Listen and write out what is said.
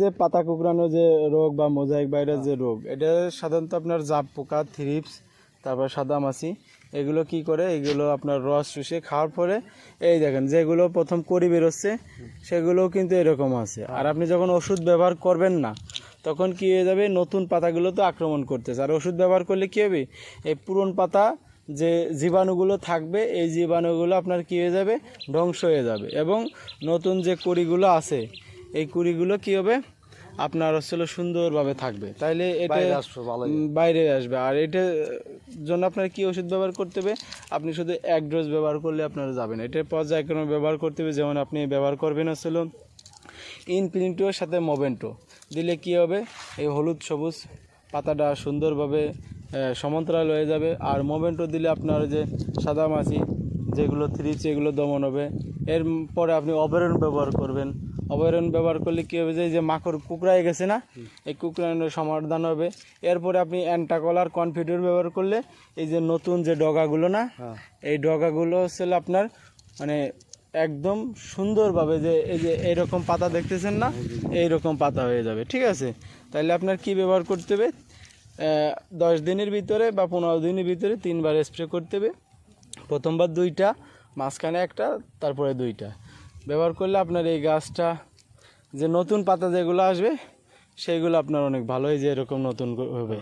যে পাতা কুকরানো যে রোগ বা মোজাইক ভাইরাস যে রোগ এটা সাধারণত আপনার জাপ পোকা থ্রিপস তারপর সাদা মাছি এগুলো কি করে? এগুলো আপনার রস চুষে খাওয়ার পরে এই দেখেন যেগুলো প্রথম করি বেরোচ্ছে সেগুলোও কিন্তু এরকম আছে। আর আপনি যখন ওষুধ ব্যবহার করবেন না তখন কি হয়ে যাবে? নতুন পাতাগুলো তো আক্রমণ করতেছে। আর ওষুধ ব্যবহার করলে কী হবে? এই পুরন পাতা যে জীবাণুগুলো থাকবে এই জীবাণুগুলো আপনার কি হয়ে যাবে? ধ্বংস হয়ে যাবে। এবং নতুন যে কুড়িগুলো আছে এই কুড়িগুলো কি হবে? আপনার আসলে সুন্দরভাবে থাকবে। তাইলে এটা বাইরে আসবে আর এটার জন্য আপনার কি ওষুধ ব্যবহার করতে হবে? আপনি শুধু এক ডোজ ব্যবহার করলে আপনারা যাবেন। এটার পর্যায়ক্রমে ব্যবহার করতে হবে যেমন আপনি ব্যবহার করবেন আসলে ইনফিনিটোর সাথে মোভেন্টো দিলে কি হবে? এই হলুদ সবুজ পাতাটা সুন্দরভাবে সমান্তরাল হয়ে যাবে। আর মোভেন্টো দিলে আপনার যে সাদা মাছি যেগুলো থ্রিচ এগুলো দমন হবে। এর পরে আপনি অবরণ ব্যবহার করবেন। অবরণ ব্যবহার করলে কী হবে যে এই যে মাকড় কুকড়ায় গেছে না এই কুকড়ানোর সমাধান হবে। এরপরে আপনি অ্যান্টাকলার কনফিডার ব্যবহার করলে এই যে নতুন যে ডগাগুলো না হ্যাঁ। এই ডগাগুলো হচ্ছে আপনার মানে একদম সুন্দরভাবে যে এই যে এইরকম পাতা দেখতেছেন না এই রকম পাতা হয়ে যাবে ঠিক আছে? তাহলে আপনার কি ব্যবহার করতে হবে? দশ দিনের ভিতরে বা পনেরো দিনের ভিতরে তিনবার স্প্রে করতে হবে। প্রথমবার দুইটা মাঝখানে একটা তারপরে দুইটা। ব্যবহার করলে আপনার এই গাছটা যে নতুন পাতা যেগুলো আসবে সেইগুলো আপনার অনেক ভালোই যে এরকম নতুন হবে।